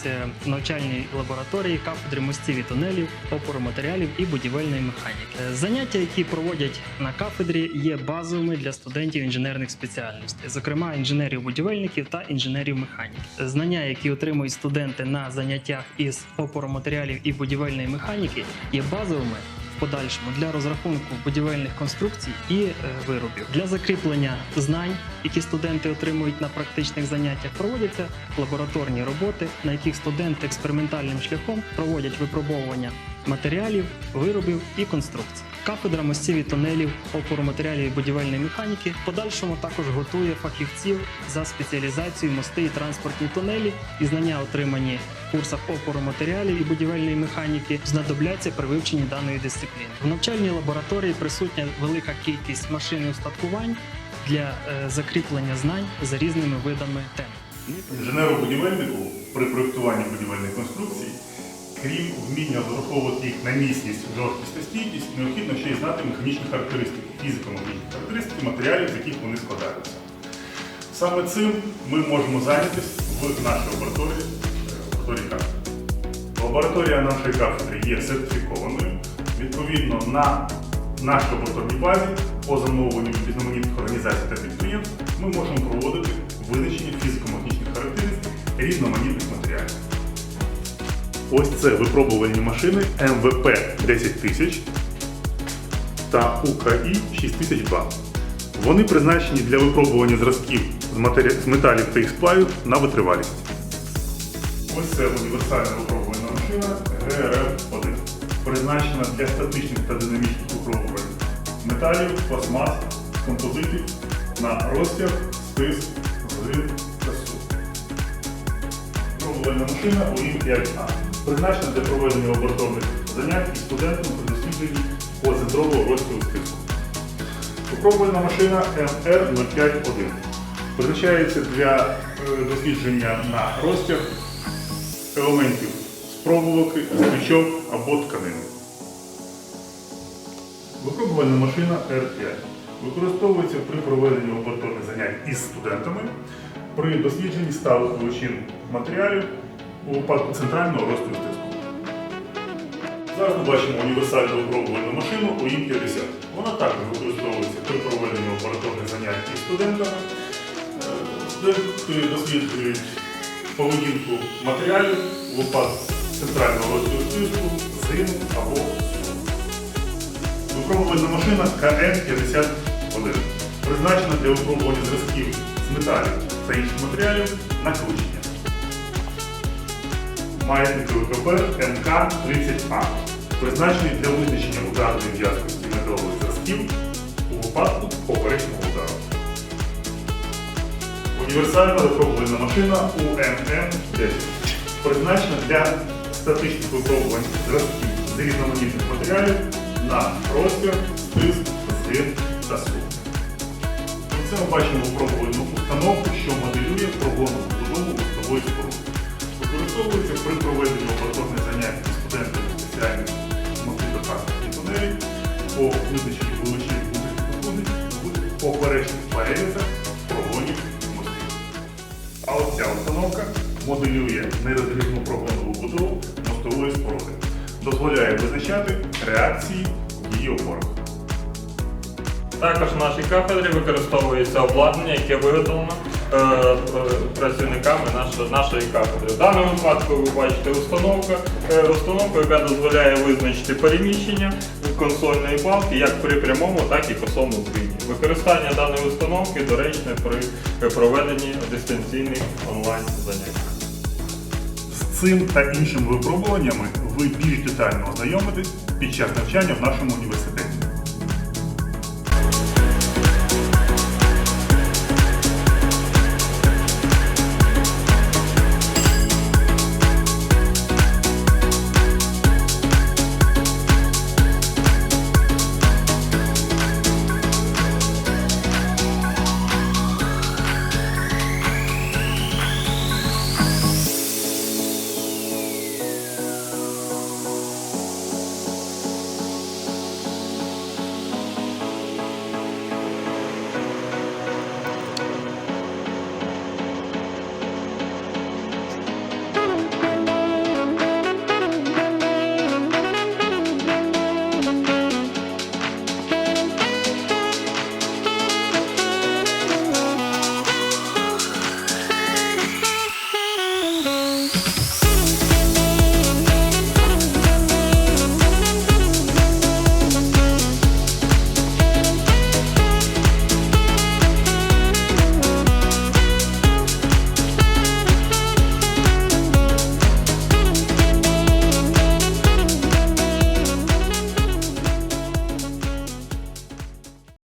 знаходимося в навчальній лабораторії кафедри мостів і тунелів, опору матеріалів і будівельної механіки. Е, Заняття, які проводять на кафедрі, є базовими для студентів інженерних спеціальностей, зокрема інженерів-будівельників та інженерів-механіків. Знання, які отримують студенти на заняттях із опору матеріалів і будівельної механіки, є базовими подальшому для розрахунку будівельних конструкцій і е, виробів. Для закріплення знань, які студенти отримують на практичних заняттях, проводяться лабораторні роботи, на яких студенти експериментальним шляхом проводять випробовування матеріалів, виробів і конструкцій. Кафедра мостів і опору матеріалів і будівельної механіки подальшому також готує фахівців за спеціалізацією мости і транспортні тунелі і знання, отримані в курсах опору матеріалів і будівельної механіки, знадобляться при вивченні даної дисципліни. В навчальній лабораторії присутня велика кількість машин і устаткувань для е, закріплення знань за різними видами тем. Інженеру-будівельнику при проєктуванні будівельних конструкцій, крім вміння розраховувати їх на міцність, жорсткість та стійкість, необхідно ще й знати механічні характеристики, фізико-механічні характеристики матеріалів, з яких вони складаються. Саме цим ми можемо зайнятися в нашій лабораторії, лабораторії кафедри. Лабораторія нашої кафедри є сертифікованою. Відповідно, на нашій лабораторній базі по замовленню різноманітних організацій та підприємств ми можемо проводити визначення фізико-механічних характеристик різноманітних матеріалів. Ось це випробувальні машини МВП 10000 та УКІ 6002. Вони призначені для випробування зразків з, матері... з металів та їх сплавів на витривалість. Ось це універсальна випробувальна машина ГРФ-1, призначена для статичних та динамічних випробувань металів, пластмас, композитів на розтяг, стис, зрив та суд. Випробувальна машина УІМ-5А, призначена для проведення лабораторних занять із студентами при дослідженні позитрового розтягу стиску. Випробувальна машина МР-051 призначається для е, дослідження на розтяг елементів з проволоки, крючок або тканини. Випробувальна машина R5 використовується при проведенні лабораторних занять із студентами при дослідженні сталих величин матеріалів у випадку центрального розтягу стиску. Зараз ми бачимо універсальну випробувальну машину УІМ-50. Вона також використовується при проведенні лабораторних занять із студентами. Е, Студенти досліджують поведінку матеріалів у випадку центрального розтягу стиску, згину або. Випробувальна машина КН-51 призначена для випробування зразків з металів та інших матеріалів на кручення. Маятник ВКП МК-30А призначений для визначення ударної в'язкості металових зразків у випадку поперечного удару. Універсальна випробувальна машина УММ-10 призначена для статичних випробувань зразків з різноманітних матеріалів на розтяг, стиск, згин та суд. Оце ми бачимо випробувальну установку, що моделює прогонну будову мостової споруди. Використовується при проведенні лабораторних занять студентами спеціальних мотивокасних тунелів по визначенні величин вулиць в поперечних перерізах прогонів мостів. А ось ця установка моделює нерозрізну прогонову будову мостової споруди. Дозволяє визначати реакції її опорах. Також в нашій кафедрі використовується обладнання, яке виготовлено працівниками нашої, нашої кафедри. В даному випадку ви бачите установка, е, установку, яка дозволяє визначити переміщення консольної балки як при прямому, так і косому згині. Використання даної установки доречне при е, проведенні дистанційних онлайн занять. З цим та іншими випробуваннями ви більш детально ознайомитесь під час навчання в нашому університеті.